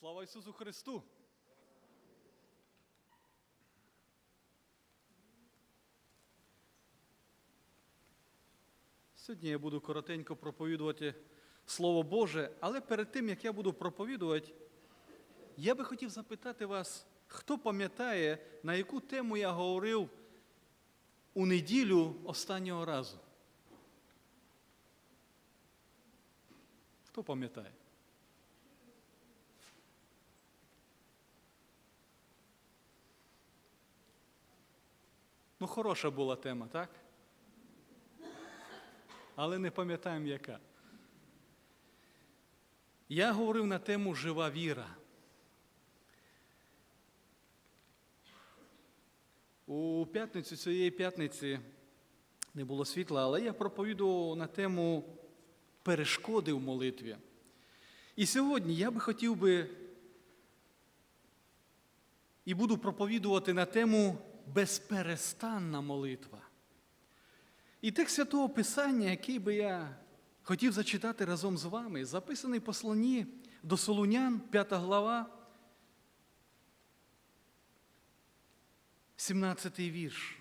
Слава Ісусу Христу! Сьогодні я буду коротенько проповідувати Слово Боже, але перед тим, як я буду проповідувати, я би хотів запитати вас, хто пам'ятає, на яку тему я говорив у неділю останнього разу? Хто пам'ятає? Ну, хороша була тема, так? Але не пам'ятаємо яка. Я говорив на тему жива віра. У п'ятницю цієї п'ятниці не було світла, але я проповідував на тему перешкоди в молитві. І сьогодні я би хотів би і буду проповідувати на тему безперестанна молитва. І текст святого Писання, який би я хотів зачитати разом з вами, записаний в посланні до Солунян, 5 глава, 17 вірш.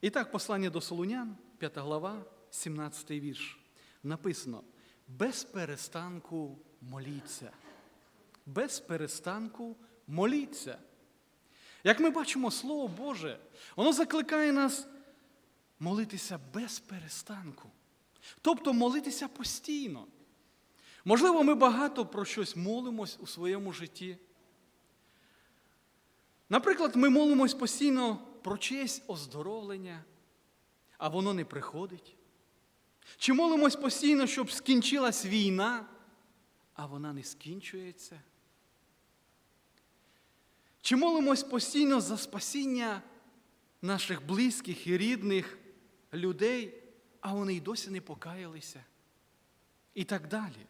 І так, послання до Солунян, 5 глава, 17 вірш. Написано: без перестанку моліться. Без перестанку моліться. Як ми бачимо, Слово Боже, воно закликає нас молитися без перестанку. Тобто молитися постійно. Можливо, ми багато про щось молимось у своєму житті. Наприклад, ми молимось постійно про чиєсь оздоровлення, а воно не приходить. Чи молимось постійно, щоб скінчилась війна, а вона не скінчується? Чи молимось постійно за спасіння наших близьких і рідних людей, а вони й досі не покаялися? І так далі.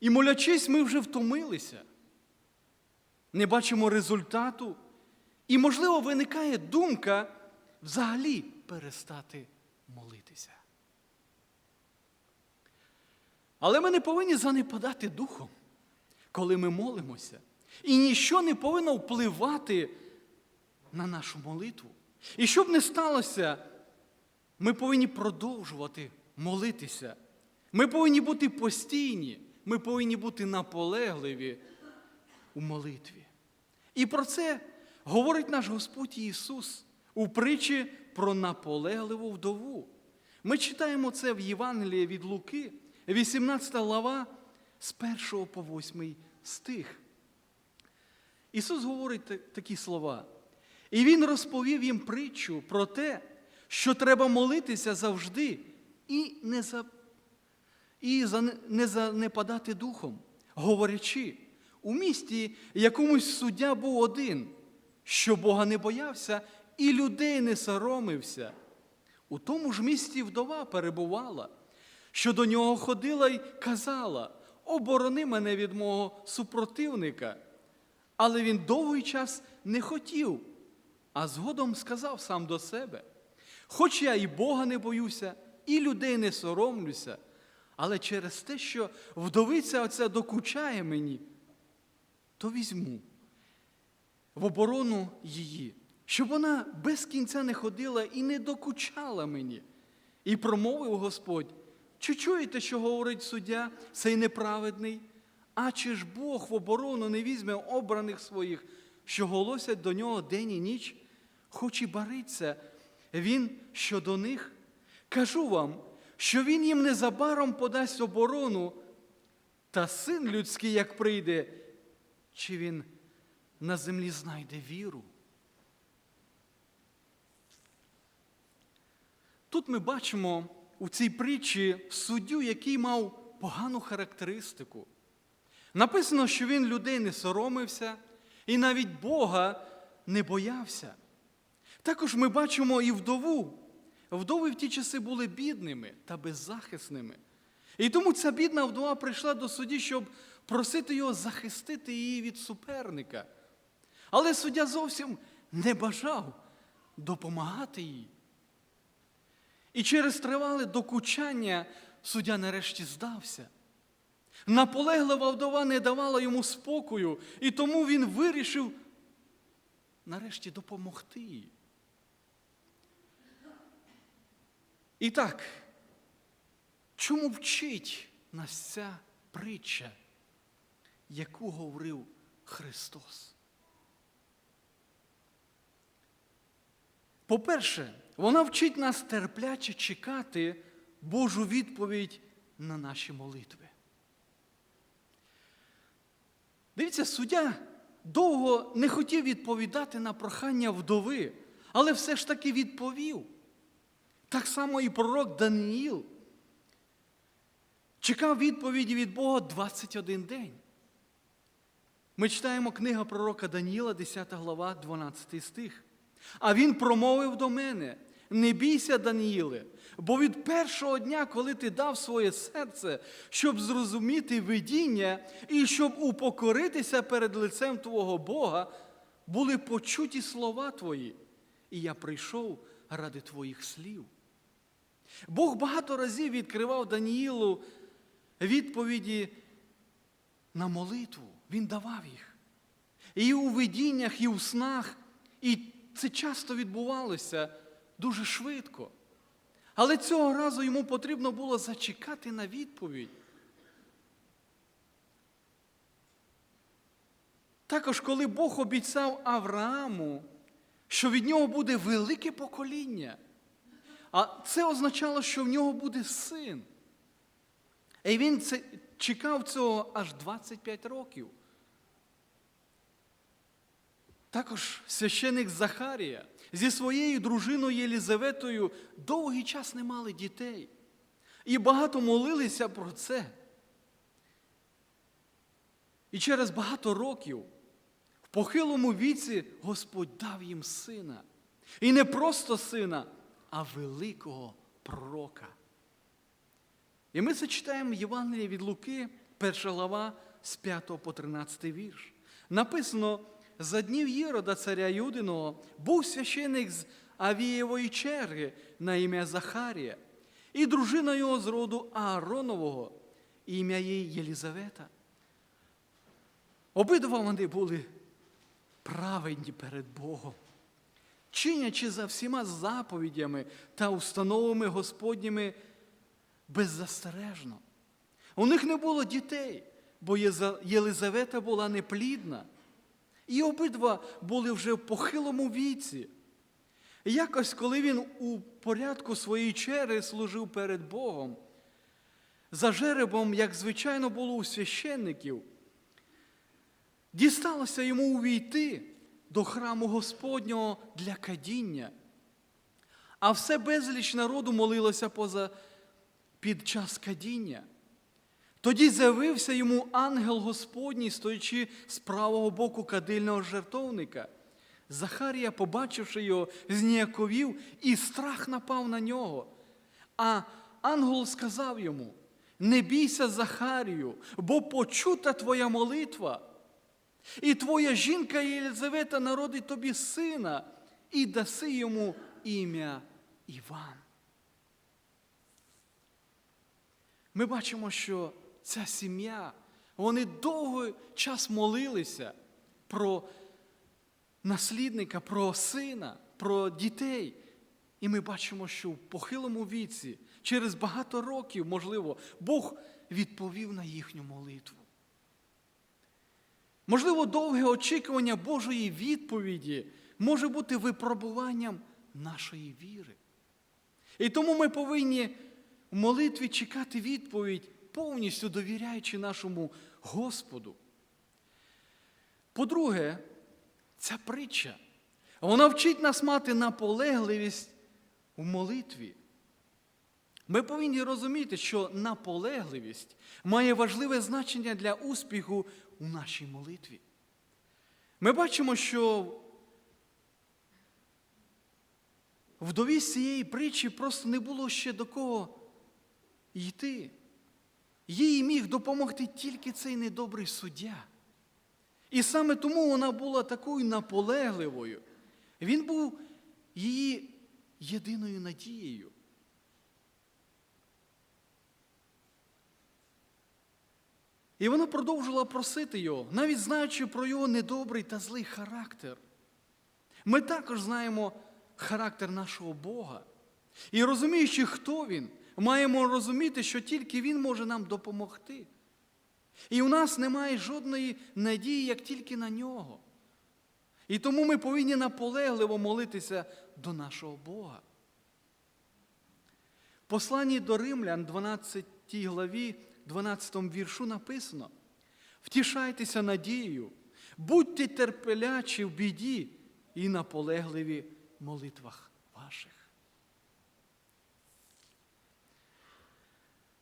І молячись, ми вже втомилися, не бачимо результату, і, можливо, виникає думка взагалі перестати молитися. Але ми не повинні занепадати духом, коли ми молимося. І ніщо не повинно впливати на нашу молитву. І щоб не сталося, ми повинні продовжувати молитися. Ми повинні бути постійні, ми повинні бути наполегливі у молитві. І про це говорить наш Господь Ісус у притчі про наполегливу вдову. Ми читаємо це в Євангелії від Луки, 18 глава, з 1 по 8 стих. Ісус говорить такі слова. І Він розповів їм притчу про те, що треба молитися завжди і не за, і за, не занепадати духом, говорячи, у місті якомусь суддя був один, що Бога не боявся і людей не соромився. У тому ж місті вдова перебувала, що до нього ходила й казала: оборони мене від мого супротивника. Але він довгий час не хотів, а згодом сказав сам до себе: Хоч я і Бога не боюся, і людей не соромлюся, але через те, що вдовиця оця докучає мені, то візьму в оборону її, щоб вона без кінця не ходила і не докучала мені. І промовив Господь: чи чуєте, що говорить суддя, цей неправедний? А чи ж Бог в оборону не візьме обраних своїх, що голосять до нього день і ніч, хоч і бариться він щодо них? Кажу вам, що він їм незабаром подасть оборону, та син людський, як прийде, чи він на землі знайде віру? Тут ми бачимо у цій притчі суддю, який мав погану характеристику. Написано, що він людей не соромився і навіть Бога не боявся. Також ми бачимо і вдову. Вдови в ті часи були бідними та беззахисними. І тому ця бідна вдова прийшла до судді, щоб просити його захистити її від суперника. Але суддя зовсім не бажав допомагати їй. І через тривале докучання суддя нарешті здався. Наполеглива вдова не давала йому спокою, і тому він вирішив нарешті допомогти їй. І так, чому вчить нас ця притча, яку говорив Христос? По-перше, вона вчить нас терпляче чекати Божу відповідь на наші молитви. Дивіться, суддя довго не хотів відповідати на прохання вдови, але все ж таки відповів. Так само і пророк Даниїл чекав відповіді від Бога 21 день. Ми читаємо книга пророка Даніїла, 10 глава, 12 стих. А він промовив до мене: не бійся, Даніїле, бо від першого дня, коли ти дав своє серце, щоб зрозуміти видіння і щоб упокоритися перед лицем Твого Бога, були почуті слова Твої, і я прийшов ради Твоїх слів. Бог багато разів відкривав Даніїлу відповіді на молитву. Він давав їх. І у видіннях, і у снах. І це часто відбувалося дуже швидко. Але цього разу йому потрібно було зачекати на відповідь. Також, коли Бог обіцяв Аврааму, що від нього буде велике покоління, а це означало, що в нього буде син. І він це, чекав цього аж 25 років. Також священик Захарія зі своєю дружиною Єлізаветою довгий час не мали дітей. І багато молилися про це. І через багато років в похилому віці Господь дав їм сина. І не просто сина, а великого пророка. І ми це читаємо в Євангелії від Луки, перша глава з 5 по 13 вірш. Написано, за днів Єрода, царя Юдиного, був священик з Авієвої черги на ім'я Захарія, і дружина його з роду Ааронового, ім'я їй Єлізавета. Обидва вони були праведні перед Богом, чинячи за всіма заповідями та установами Господніми беззастережно. У них не було дітей, бо Єлизавета була неплідна. І обидва були вже в похилому віці. Якось, коли він у порядку своєї черги служив перед Богом, за жеребом, як звичайно було у священників, дісталося йому увійти до храму Господнього для кадіння. А все безліч народу молилося поза під час кадіння. Тоді з'явився йому ангел Господній, стоячи з правого боку кадильного жертовника. Захарія, побачивши його, зніяковів, і страх напав на нього. А ангел сказав йому: Не бійся, Захарію, бо почута твоя молитва, і твоя жінка Єлизавета народить тобі сина, і даси йому ім'я Іван. Ми бачимо, що ця сім'я, вони довгий час молилися про наслідника, про сина, про дітей. І ми бачимо, що в похилому віці, через багато років, можливо, Бог відповів на їхню молитву. Можливо, довге очікування Божої відповіді може бути випробуванням нашої віри. І тому ми повинні в молитві чекати відповідь, повністю довіряючи нашому Господу. По-друге, ця притча, вона вчить нас мати наполегливість в молитві. Ми повинні розуміти, що наполегливість має важливе значення для успіху у нашій молитві. Ми бачимо, що вдові з цієї притчі просто не було ще до кого йти. Їй міг допомогти тільки цей недобрий суддя. І саме тому вона була такою наполегливою. Він був її єдиною надією. І вона продовжила просити його, навіть знаючи про його недобрий та злий характер. Ми також знаємо характер нашого Бога. І розуміючи, хто Він, маємо розуміти, що тільки Він може нам допомогти. І у нас немає жодної надії, як тільки на нього. І тому ми повинні наполегливо молитися до нашого Бога. В посланні до Римлян, 12 главі, 12 віршу написано: Втішайтеся надією, будьте терпелячі в біді і наполегливі молитвах ваших.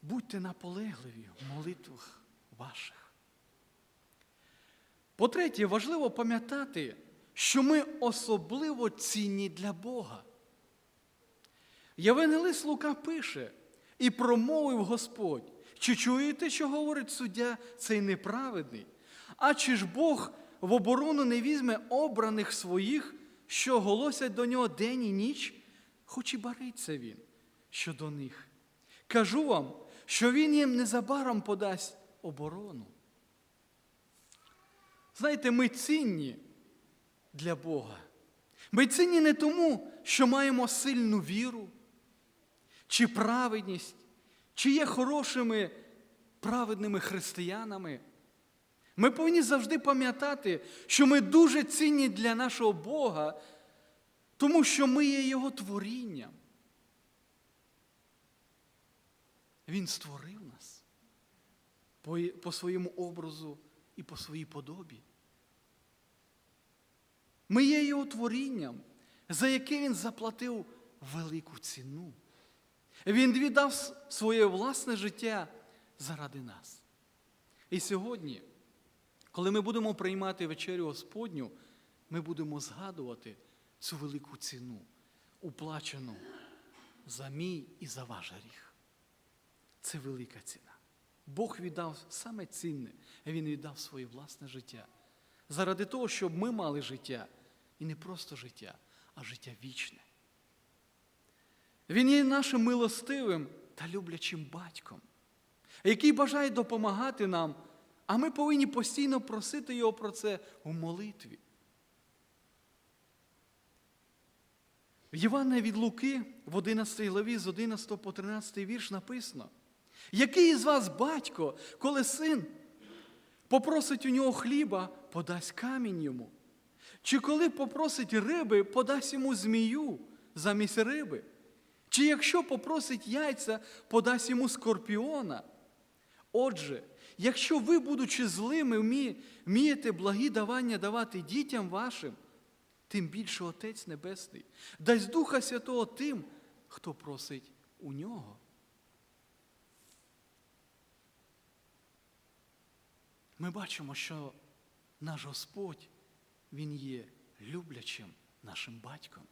Будьте наполегливі в молитвах ваших. По-третє, важливо пам'ятати, що ми особливо цінні для Бога. Євангелист Лука пише, і промовив Господь, чи чуєте, що говорить суддя цей неправедний? А чи ж Бог в оборону не візьме обраних своїх, що голосять до нього день і ніч, хоч і бариться він щодо них? Кажу вам, що він їм незабаром подасть оборону. Знаєте, ми цінні для Бога. Ми цінні не тому, що маємо сильну віру, чи праведність, чи є хорошими праведними християнами. Ми повинні завжди пам'ятати, що ми дуже цінні для нашого Бога, тому що ми є Його творінням. Він створив нас по, по своєму образу і по своїй подобі. Ми є Його творінням, за яке Він заплатив велику ціну. Він віддав своє власне життя заради нас. І сьогодні, коли ми будемо приймати вечерю Господню, ми будемо згадувати цю велику ціну, уплачену за мій і за ваш гріх. Це велика ціна. Бог віддав саме цінне, Він віддав своє власне життя. Заради того, щоб ми мали життя, і не просто життя, а життя вічне. Він є нашим милостивим та люблячим батьком, який бажає допомагати нам, а ми повинні постійно просити Його про це у молитві. В Євангелії від Луки в 11 главі з 11 по 13 вірш написано, який із вас батько, коли син попросить у нього хліба, подасть камінь йому? Чи коли попросить риби, подасть йому змію замість риби? Чи якщо попросить яйця, подасть йому скорпіона? Отже, якщо ви, будучи злими, вмієте благі давання давати дітям вашим, тим більше Отець Небесний дасть Духа Святого тим, хто просить у нього. Ми бачимо, що наш Господь, Він є люблячим нашим батьком.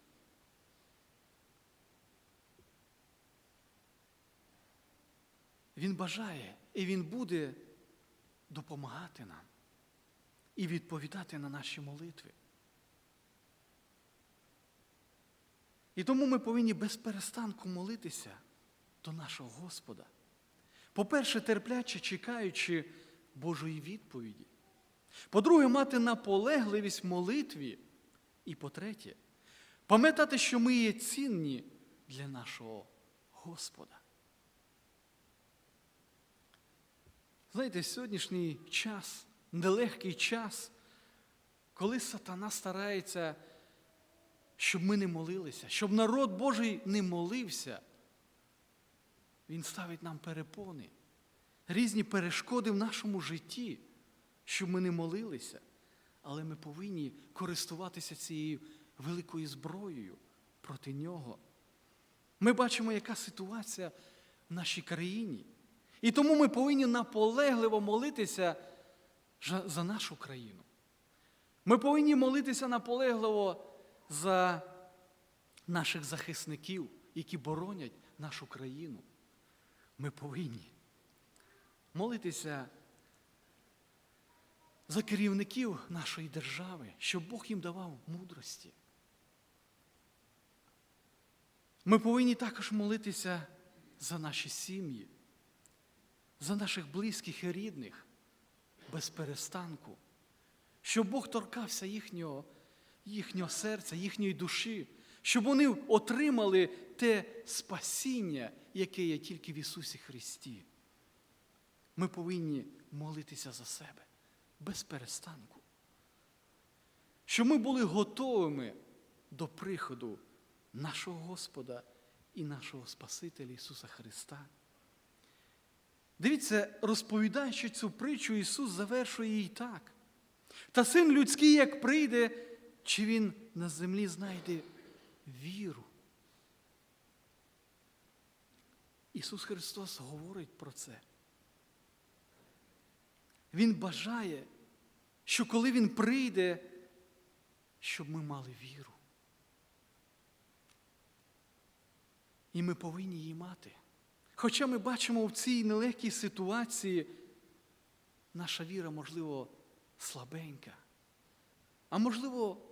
Він бажає і Він буде допомагати нам і відповідати на наші молитви. І тому ми повинні без перестанку молитися до нашого Господа. По-перше, терпляче чекаючи Божої відповіді. По-друге, мати наполегливість в молитві. І по-третє, пам'ятати, що ми є цінні для нашого Господа. Знаєте, сьогоднішній час, нелегкий час, коли сатана старається, щоб ми не молилися, щоб народ Божий не молився, він ставить нам перепони, різні перешкоди в нашому житті, щоб ми не молилися. Але ми повинні користуватися цією великою зброєю проти нього. Ми бачимо, яка ситуація в нашій країні. І тому ми повинні наполегливо молитися за нашу країну. Ми повинні молитися наполегливо за наших захисників, які боронять нашу країну. Ми повинні молитися за керівників нашої держави, щоб Бог їм давав мудрості. Ми повинні також молитися за наші сім'ї, за наших близьких і рідних, без перестанку, щоб Бог торкався їхнього, їхнього серця, їхньої душі, щоб вони отримали те спасіння, яке є тільки в Ісусі Христі. Ми повинні молитися за себе без перестанку. Щоб ми були готовими до приходу нашого Господа і нашого Спасителя Ісуса Христа. Дивіться, розповідаючи цю притчу, Ісус завершує її так. Та син людський, як прийде, чи він на землі знайде віру. Ісус Христос говорить про це. Він бажає, що коли Він прийде, щоб ми мали віру. І ми повинні її мати. Хоча ми бачимо в цій нелегкій ситуації, наша віра, можливо, слабенька, а можливо,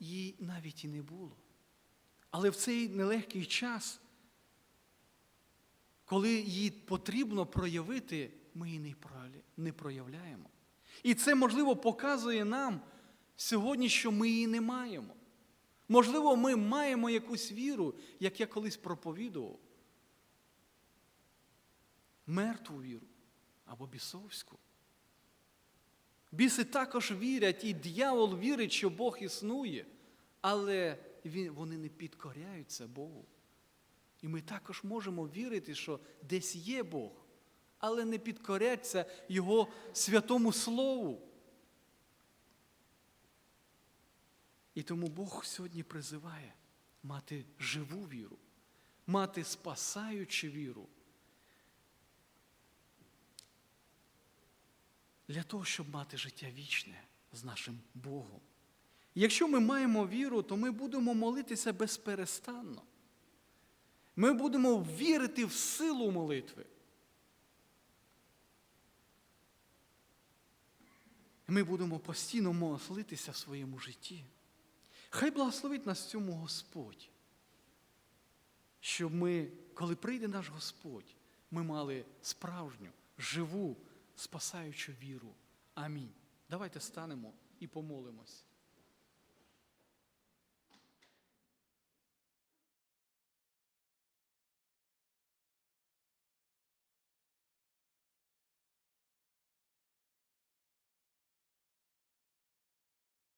її навіть і не було. Але в цей нелегкий час, коли її потрібно проявити, ми її не проявляємо. І це, можливо, показує нам сьогодні, що ми її не маємо. Можливо, ми маємо якусь віру, як я колись проповідував. Мертву віру або бісовську. Біси також вірять, і дьявол вірить, що Бог існує, але вони не підкоряються Богу. І ми також можемо вірити, що десь є Бог, але не підкоряться Його святому Слову. І тому Бог сьогодні призиває мати живу віру, мати спасаючу віру. Для того, щоб мати життя вічне з нашим Богом. Якщо ми маємо віру, то ми будемо молитися безперестанно. Ми будемо вірити в силу молитви. Ми будемо постійно молитися в своєму житті. Хай благословить нас цьому Господь, щоб ми, коли прийде наш Господь, ми мали справжню, живу, спасаючу віру. Амінь. Давайте станемо і помолимось.